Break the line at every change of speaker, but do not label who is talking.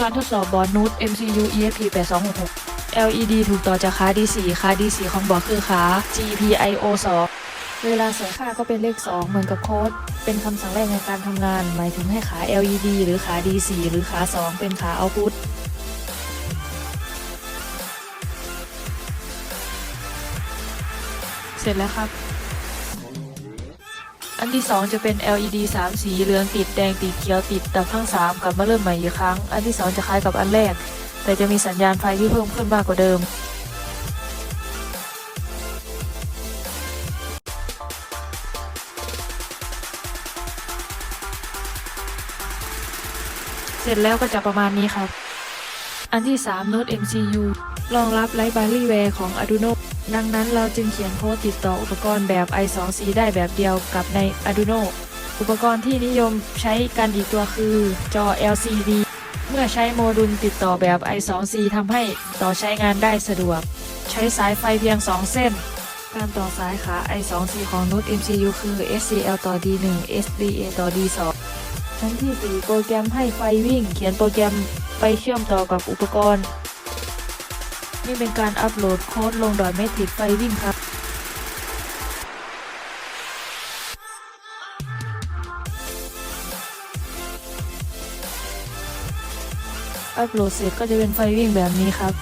การทดสอบบอร์ดนูต MCU ESP 8266 LED ถูกต่อจากขา D4 ขา D4 ของบอร์ดคือขา GPIO 2เวลาใส่ค่าก็เป็นเลข 2 เหมือนกับโค้ด เป็นคำสั่งแรกในการทำงาน หมายถึงให้ขา LED หรือขา D4 หรือขา 2 เป็นขา Output เสร็จแล้วครับ อันที่ 2 จะเป็น LED 3 สีเหลืองติดแดงติดเขียวติดดับทั้ง 3 กลับมาเริ่มใหม่อีกครั้ง อันที่ 2 จะคล้ายกับอันแรก แต่จะมีสัญญาณไฟที่เพิ่มขึ้นมากกว่าเดิม เสร็จแล้วก็จะประมาณนี้ครับ อันที่ 3 Node MCU รองรับไลฟ์บารีแวร์ของ Arduino ดังนั้นเราจึงเขียนโค้ดติดต่ออุปกรณ์แบบ i2c ได้แบบเดียวกับใน Arduino อุปกรณ์ที่นิยมใช้กันอีกตัวคือ จอ LCD เมื่อใช้โมดูลติดต่อแบบ i2c ทำให้ต่อใช้งานได้สะดวก ใช้สายไฟเพียง 2 เส้น การต่อสายขา i2c ของ Node MCU คือ SCL ต่อ D1 SDA ต่อ D2 ชั้นที่ 4 โปรแกรมให้ไฟวิ่ง เขียนโปรแกรม ไปเชื่อมต่อกับอุปกรณ์ นี่เป็นการอัปโหลดโค้ดลงดอยเมทริกไฟวิ่งครับอัปโหลดเสร็จก็จะเป็นไฟวิ่งแบบนี้ครับ